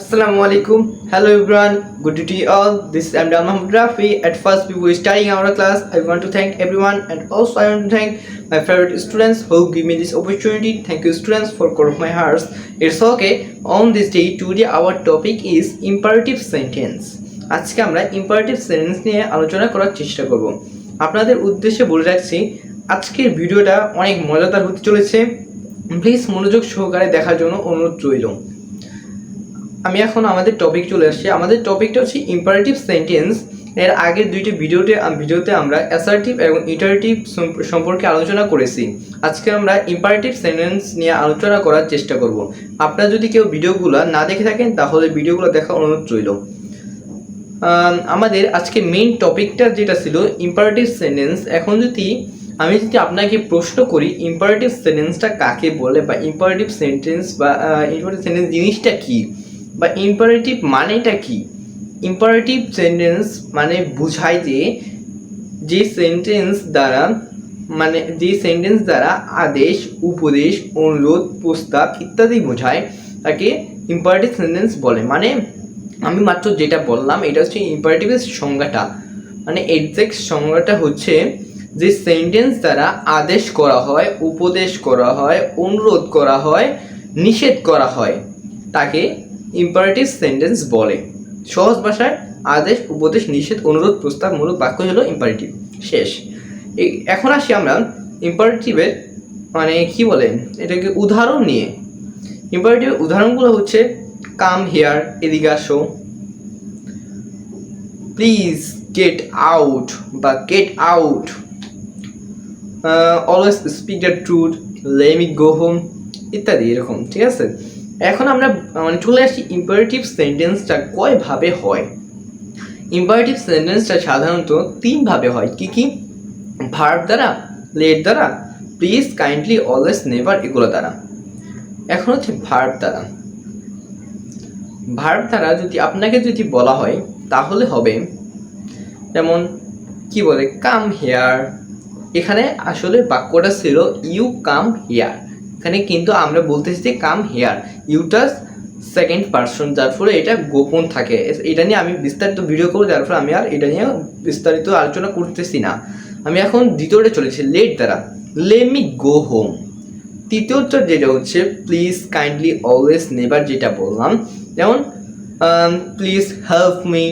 Assalamu alaikum. Hello everyone. Good to you all. This is Amdal Mahmoud Rafi. At first, we were starting our class. I want to thank everyone and also I want to thank my favorite students who give me this opportunity. Thank you, students, for core of my hearts. It's okay. On this day, today our topic is imperative sentence. আজকে আমরা imperative sentence নিয়ে আলোচনা করার চেষ্টা করব আপনাদের উদ্দেশ্যে বলে রাখছি আজকের ভিডিওটা অনেক মজাদার হতে চলেছে প্লিজ মনোযোগ সহকারে দেখার জন্য অনুরোধ রইল আমি এখন আমাদের টপিক চলে আসছি। আমাদের টপিকটা হচ্ছে ইম্পারেটিভ সেন্টেন্স এর আগের দুইটি ভিডিওতে ভিডিওতে আমরা অ্যাসার্টিভ এবং ইটারেটিভ সম্পর্কে আলোচনা করেছি। আজকে আমরা ইম্পারেটিভ সেন্টেন্স নিয়ে আলোচনা করার চেষ্টা করব। আপনারা যদি কেউ ভিডিওগুলো না দেখে থাকেন, তাহলে ভিডিওগুলো দেখা অনুরোধ রইল। আমাদের আজকে মেইন টপিকটা যেটা ছিল ইম্পারেটিভ সেন্টেন্স এখন যদি আমি যদি আপনাকে প্রশ্ন করি ইম্পারেটিভ সেন্টেন্সটা কাকে বলে বা ইম্পারেটিভ সেন্টেন্স বা ইম্পারেটিভ সেন্টেন্স জিনিসটা কি? বা ইম্পারেটিভ মানেটা কি? ইম্পারেটিভ সেন্টেন্স মানে বোঝায় যে যে সেন্টেন্স দ্বারা মানে যে সেন্টেন্স দ্বারা আদেশ, উপদেশ, অনুরোধ, প্রস্তাব ইত্যাদি বোঝায়, তাকে ইম্পারেটিভ সেন্টেন্স বলে। মানে আমি মাত্র যেটা বললাম, এটা হচ্ছে ইম্পারেটিভের সংজ্ঞাটা। মানে এক্সাক্ট সংজ্ঞাটা হচ্ছে যে সেন্টেন্স দ্বারা আদেশ করা হয়, উপদেশ করা হয়, অনুরোধ করা হয়, নিষেধ করা হয়, তাকে ইম্পারেটিভ সেন্টেন্স বলে। সহজ ভাষায় আদেশ, উপদেশ, নিষেধ, অনুরোধ প্রস্তাবমূলক বাক্য হলো ইম্পারেটিভ শেষ। এখন আসি আমরা ইম্পারেটিভের মানে কি বলে, এটাকে উদাহরণ নিয়ে। ইম্পারেটিভের উদাহরণগুলো হচ্ছে কাম হেয়ার এদিকে আসো। প্লিজ গেট আউট বা get out always speak the truth let me go home ইত্যাদি, এরকম, ঠিক আছে? এখন আমরা মানে চলে আসি ইম্পারেটিভ সেন্টেন্সটা কয়ভাবে হয়? ইম্পারেটিভ সেন্টেন্সটা সাধারণত তিনভাবে হয়। কি কি? ভার্ব দ্বারা লেট দ্বারা প্লিজ কাইন্ডলি অলওয়েজ নেভার এগুলো দ্বারা। এখন হচ্ছে ভার্ব দ্বারা। ভার্ব দ্বারা যদি আপনাকে যদি বলা হয়, তাহলে হবে যেমন, কি বলে কাম হেয়ার এখানে আসলে বাক্যটা ছিল ইউ কাম হেয়ার এখানে কিন্তু আমরা বলতেছি যে কাম হেয়ার ইউটাস সেকেন্ড পার্সন যার ফলে এটা গোপন থাকে। এটা নিয়ে আমি বিস্তারিত ভিডিও করব, যার ফলে আমি আর এটা নিয়ে বিস্তারিত আলোচনা করতেছি না। আমি এখন দ্বিতীয়টা চলেছি লেট দ্বারা। লে মি গো হোম তৃতীয়টা যেটা হচ্ছে প্লিজ কাইন্ডলি অলওয়েজ নেভার যেটা বললাম, যেমন please help me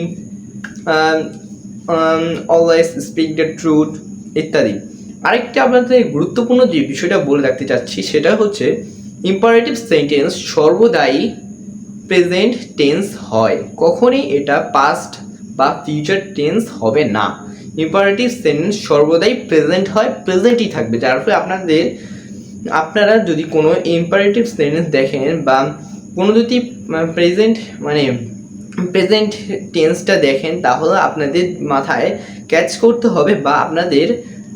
always speak the truth ইত্যাদি। আরেকটা আপনাদের গুরুত্বপূর্ণ যে বিষয়টা বলে রাখতে চাচ্ছি, সেটা হচ্ছে ইম্পারেটিভ সেন্টেন্স সর্বদাই প্রেজেন্ট টেন্স হয়। কখনই এটা পাস্ট বা ফিউচার টেন্স হবে না। ইম্পারেটিভ সেন্টেন্স সর্বদাই প্রেজেন্ট হয় প্রেজেন্টই থাকবে। যার ফলে আপনাদের, আপনারা যদি কোনো ইম্পারেটিভ সেন্টেন্স দেখেন বা কোনো যদি প্রেজেন্ট মানে প্রেজেন্ট টেন্সটা দেখেন, তাহলে আপনাদের মাথায় ক্যাচ করতে হবে বা আপনাদের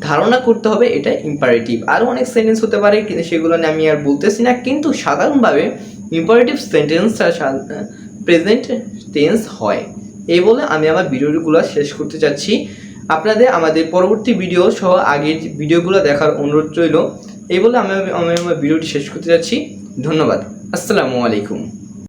ধারণা করতে হবে, এটা ইম্পারেটিভ আরও অনেক সেন্টেন্স হতে পারে সেগুলো নিয়ে আমি আর বলতেছি না, কিন্তু সাধারণভাবে ইম্পারেটিভ সেন্টেন্সটা প্রেজেন্ট টেন্স হয়। এই বলে আমি আমার ভিডিওগুলো শেষ করতে চাচ্ছি আপনাদের আমাদের পরবর্তী ভিডিও সহ আগের ভিডিওগুলো দেখার অনুরোধ রইল। এই বলে আমি আমি আমার ভিডিওটি শেষ করতে যাচ্ছি। ধন্যবাদ। আসসালামু আলাইকুম।